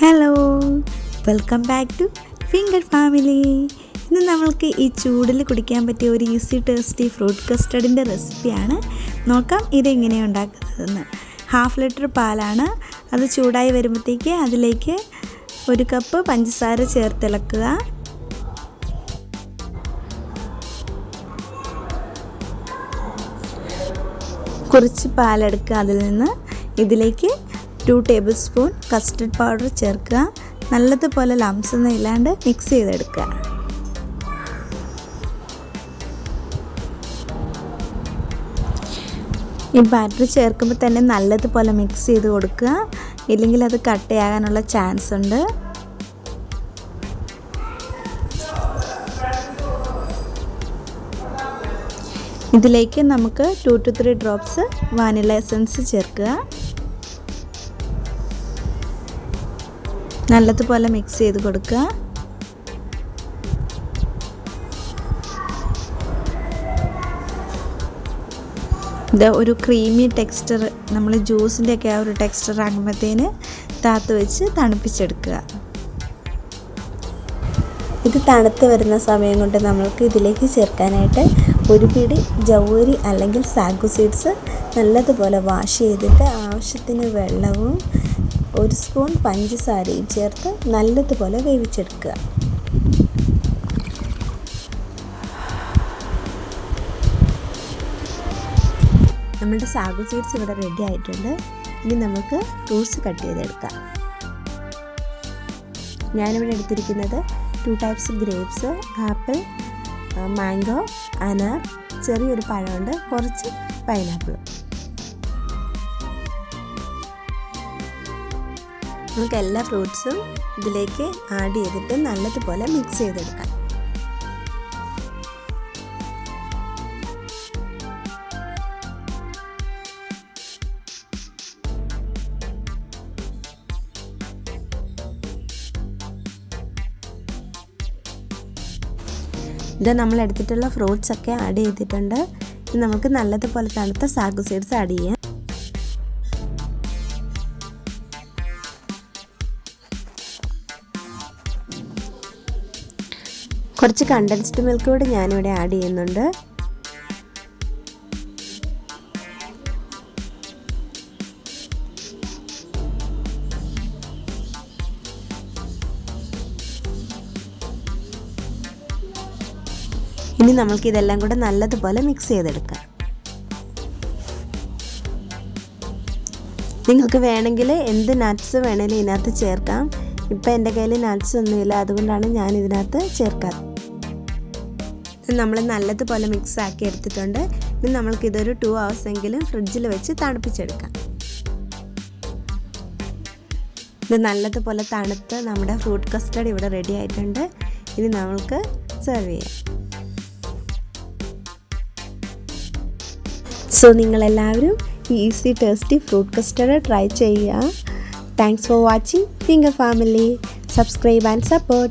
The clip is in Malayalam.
Hello welcome back to finger family ഇന്ന് നമ്മൾക്ക് ഈ ചൂടിൽ കുടിക്കാൻ പറ്റിയ ഒരു ഈസി ടേസ്റ്റി ഫ്രൂട്ട് കസ്റ്റഡിന്റെ റെസിപ്പിയാണ് നോക്കാം ഇതെങ്ങനെയാണ് ഉണ്ടാക്കുന്നതെന്ന്. ഹാഫ് ലിറ്റർ പാലാണ്. അത് ചൂടായി വരുമ്പോഴത്തേക്ക് അതിലേക്ക് ഒരു കപ്പ് പഞ്ചസാര ചേർത്തിളക്കുക. കുറച്ച് പാലെടുക്കുക അതിൽ നിന്ന്. ഇതിലേക്ക് two tablespoon custard powder ചേർക്കുക. നല്ലതുപോലെ ലംസ് ഒന്നും ഇല്ലാണ്ട് മിക്സ് ചെയ്തെടുക്കുക. ഈ ബാറ്റർ ചേർക്കുമ്പോൾ തന്നെ നല്ലതുപോലെ മിക്സ് ചെയ്ത് കൊടുക്കുക. ഇല്ലെങ്കിൽ അത് കട്ടയാകാനുള്ള ചാൻസ് ഉണ്ട്. ഇതിലേക്ക് നമുക്ക് two to three drops vanilla essence ചേർക്കുക. നല്ലതുപോലെ മിക്സ് ചെയ്ത് കൊടുക്കുക. ഇത് ഒരു ക്രീമി ടെക്സ്ചർ നമ്മൾ ജ്യൂസിന്റെ ഒക്കെ ആ ഒരു ടെക്സ്ചർ ആകുമ്പോഴത്തേന് താത്ത് വെച്ച് തണുപ്പിച്ചെടുക്കുക. ഇത് തണുത്ത് വരുന്ന സമയം കൊണ്ട് നമ്മൾക്ക് ഇതിലേക്ക് ചേർക്കാനായിട്ട് ഒരു പിടി ജൗരി അല്ലെങ്കിൽ സാഗു സീഡ്സ് നല്ലതുപോലെ വാഷ് ചെയ്തിട്ട് ആവശ്യത്തിന് വെള്ളവും ഒരു സ്പൂൺ പഞ്ചസാരയും ചേർത്ത് നല്ലതുപോലെ വേവിച്ചെടുക്കുക. നമ്മുടെ സാഗു സീഡ്സ് ഇവിടെ റെഡി ആയിട്ടുണ്ട്. ഇനി നമുക്ക് ഫ്രൂട്ട്സ് കട്ട് ചെയ്തെടുക്കാം. ഞാനിവിടെ എടുത്തിരിക്കുന്നത് two types grapes apple mango അനാർ ചെറിയൊരു പഴമുണ്ട് കുറച്ച് പൈനാപ്പിൾ നമുക്ക് എല്ലാ ഫ്രൂട്ട്സും ഇതിലേക്ക് ആഡ് ചെയ്തിട്ട് നല്ലതുപോലെ മിക്സ് ചെയ്തെടുക്കാം. ഇത് നമ്മൾ എടുത്തിട്ടുള്ള ഫ്രൂട്ട്സ് ഒക്കെ ആഡ് ചെയ്തിട്ടുണ്ട്. ഇനി നമുക്ക് നല്ലതുപോലെ തണുത്ത സാഗു സീഡ്സ് ആഡ് ചെയ്യാം. കുറച്ച് കണ്ടൻസ്ഡ് മിൽക്ക് കൂടി ഞാനിവിടെ ആഡ് ചെയ്യുന്നുണ്ട്. ഇനി നമ്മൾക്ക് ഇതെല്ലാം കൂടെ നല്ലതുപോലെ മിക്സ് ചെയ്തെടുക്കാം. നിങ്ങൾക്ക് വേണമെങ്കിൽ എന്ത് നട്ട്സ് വേണമെങ്കിലും ഇതിനകത്ത് ചേർക്കാം. ഇപ്പം എന്റെ കയ്യിൽ നട്ട്സ് ഒന്നുമില്ല. അതുകൊണ്ടാണ് ഞാൻ ഇതിനകത്ത് ചേർക്കാറ് നമ്മൾ നല്ലതുപോലെ മിക്സ് ആക്കി എടുത്തിട്ടുണ്ട്. ഇനി നമ്മൾക്കിതൊരു ടു ഹവേഴ്സ് എങ്കിലും ഫ്രിഡ്ജിൽ വെച്ച് തണുപ്പിച്ചെടുക്കാം. ഇത് നല്ലതുപോലെ തണുത്ത് നമ്മുടെ ഫ്രൂട്ട് കസ്റ്റഡ് ഇവിടെ റെഡി ആയിട്ടുണ്ട്. ഇനി നമ്മൾക്ക് സെർവ് ചെയ്യാം. സോ നിങ്ങളെല്ലാവരും easy tasty fruit custard try ചെയ്യുക. Thanks for watching Finger Family. Subscribe and support.